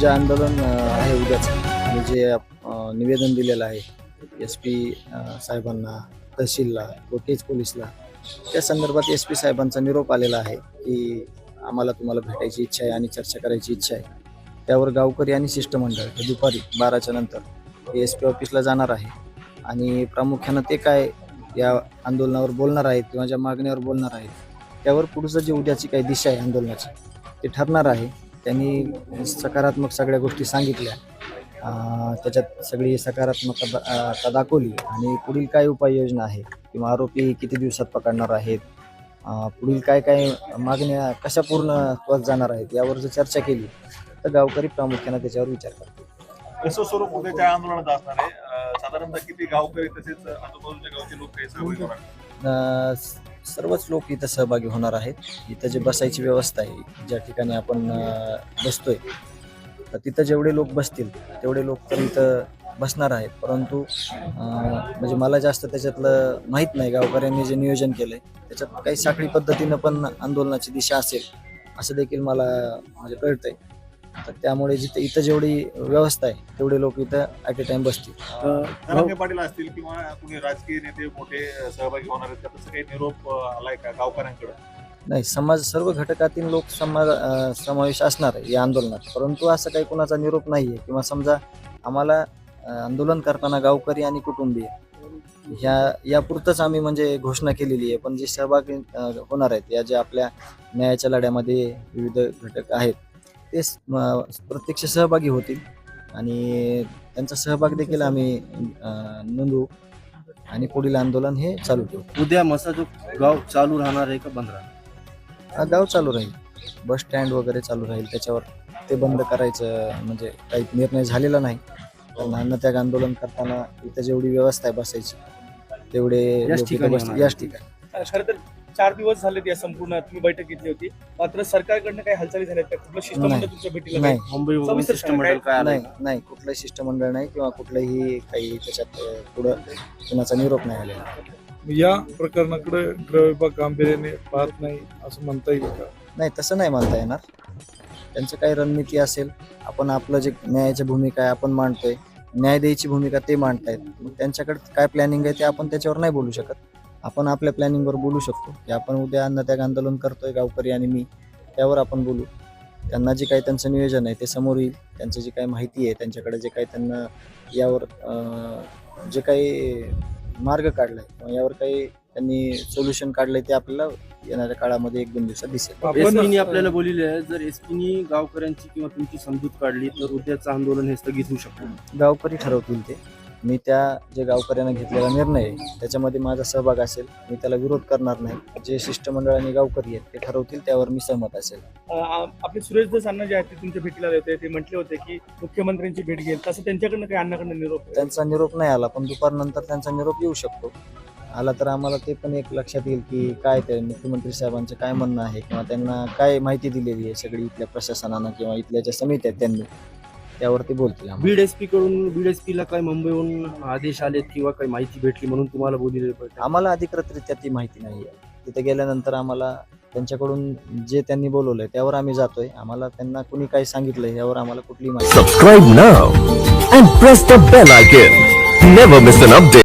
जे आंदोलन आहे उद्याचं. आणि जे निवेदन दिलेलं आहे एस पी साहेबांना तहसीलला लोकेज पोलीसला त्या संदर्भात एस पी साहेबांचा निरोप आलेला आहे की आम्हाला तुम्हाला भेटायची इच्छा आहे आणि चर्चा करायची इच्छा आहे. त्यावर गावकरी आणि शिष्टमंडळ हे दुपारी बाराच्या नंतर एस पी ऑफिसला जाणार आहे. आणि प्रामुख्यानं ते काय या आंदोलनावर बोलणार आहेत किंवा ज्या मागण्यावर बोलणार आहेत त्यावर पुढचं जे उद्याची काही दिशा आहे आंदोलनाची ते ठरणार आहे. त्यांनी सकारात्मक सगळ्या गोष्टी सांगितल्या. त्याच्यात सगळी सकारात्मकता दाखवली. आणि पुढील काय उपाययोजना आहे? किंवा आरोपी किती दिवसात पकडणार आहेत? पुढील काय काय मागण्या कशा पूर्ण होत जाणार आहेत? यावर जर चर्चा केली तर गावकरी प्रामुख्याने त्याच्यावर विचार करतात कसं स्वरूप उद्याच्या आंदोलनात असणार आहे? साधारणतः किती गावकरी तसेच आजूबाजूच्या गावचे लोक सहभागी होणार? सर्वच लोक इथं सहभागी होणार आहेत. इथं जे बसायची व्यवस्था आहे ज्या ठिकाणी आपण बसतोय तर तिथं जेवढे लोक बसतील तेवढे लोक तर इथं बसणार आहेत. परंतु म्हणजे मला जास्त त्याच्यातलं माहीत नाही गावकऱ्यांनी जे नियोजन केलंय त्याच्यात काही साखळी पद्धतीनं पण आंदोलनाची दिशा असेल असं देखील मला म्हणजे कळतंय. तर त्यामुळे जिथे इथं जेवढी व्यवस्था आहे तेवढे लोक इथं ॲट ए टाइम बसतील. धनंजय पाटील असतील किंवा कुणी राजकीय नेते मोठे सहभागी होणार आहेत का? तसं काही निरोप आलाय का गावकऱ्यांकडे? नाही समाज सर्व घटकातील लोक समाज अं, समावेश असणार आहे या आंदोलनात. परंतु असं काही कुणाचा निरोप नाही आहे किंवा समजा आम्हाला अं, आंदोलन करताना गावकरी आणि कुटुंबीय ह्या यापुरतंच आम्ही म्हणजे घोषणा केलेली आहे. पण जे सहभागी अं, होणार आहेत या ज्या आपल्या न्यायाच्या लढ्यामध्ये विविध घटक आहेत ते प्रत्यक्ष सहभागी होतील. आणि त्यांचा सहभाग देखील आम्ही नोंदवू. आणि पुढील आंदोलन हे चालू ठेवू. उद्या मसाजोग गाव चालू राहणार आहे का बंद राहणार? हा गाव चालू राहील. बस स्टँड वगैरे चालू राहील. त्याच्यावर ते बंद करायचं म्हणजे काही निर्णय झालेला नाही. कारण अन्नत्याग आंदोलन करताना इथं जेवढी व्यवस्था आहे बसायची तेवढे याच ठिकाणी. खरं तर चार दिवस झालेत या संपूर्ण तुम्ही बैठक घेतली होती. मात्र सरकारकडनं काही हालचाली झाल्यात का? कुठलं शिष्टमंडळ नाही. तुमच्या भेटीला नाही. मुंबई शिष्टमंडळ काय नाही नाही. कुठलंही शिष्टमंडळ नाही किंवा कुठलंही काही त्याच्यात अं, पुढं कुणाचा निरोप नाही आलेला. या प्रकरणाकडे गृह विभाग गांभीर्याने पाहत नाही असं म्हणता येईल का? नाही तसं नाही मानता येणार. त्यांचं काही रणनीती असेल. आपण आपलं जे न्यायाची भूमिका आहे आपण मांडतोय. न्याय द्यायची भूमिका ते मांडतायत. मग त्यांच्याकडे काय प्लॅनिंग आहे ते आपण त्याच्यावर नाही बोलू शकत. आपण आपल्या प्लॅनिंगवर बोलू शकतो. की आपण उद्या अन्नत्याग आंदोलन करतोय गावकरी आणि मी त्यावर आपण बोलू. त्यांना जे काही त्यांचं नियोजन आहे ते समोर येईल. त्यांचं जे काही माहिती आहे त्यांच्याकडे जे काही त्यांना यावर जे काही मार्ग काढलाय किंवा यावर काही त्यांनी सोल्युशन काढलंय ते आपल्याला येणाऱ्या काळामध्ये एक दोन दिवसात दिसेल. एसपीनी आपल्याला बोललेले आहे जर एसपीनी गावकऱ्यांची किंवा तुमची समजूत काढली तर उद्याचं आंदोलन हे स्थगित होऊ शकतं. गावकरी ठरवतील ते. मी त्या जे गावकऱ्यानं घेतलेला निर्णय आहे त्याच्यामध्ये माझा सहभाग असेल मी त्याला विरोध करणार नाही. जे शिष्टमंडळ आणि गावकरी आहेत ते ठरवतील त्यावर मी सहमत असेल. आपले सुरेश अण्णा जे आहेत ते तुमच्या भेटीला होते ते म्हटले होते की मुख्यमंत्र्यांची भेट घेईल. तसं त्यांच्याकडनं काही अण्णाकडनं निरोप? त्यांचा निरोप नाही आला पण दुपारनंतर त्यांचा निरोप येऊ शकतो. आला तर आम्हाला ते पण एक लक्षात येईल की काय ते मुख्यमंत्री साहेबांचं काय म्हणणं आहे किंवा त्यांना काय माहिती दिलेली आहे सगळी इथल्या प्रशासनानं किंवा इथल्या ज्या समित्या आहेत त्यांनी. त्यावर ते बोलतील आम्हाला. बीड एसपी कडून बीड एसपी ला काय मुंबईहून आदेश आलेत किंवा काही माहिती भेटली म्हणून तुम्हाला पडले आम्हाला अधिकृतरित्या ती माहिती नाही आहे तिथे गेल्यानंतर आम्हाला त्यांच्याकडून जे त्यांनी बोलवलंय त्यावर आम्ही जातोय आम्हाला त्यांना कुणी काय सांगितलंय यावर आम्हाला कुठली माहिती Subscribe now and press the bell icon. Never miss an update.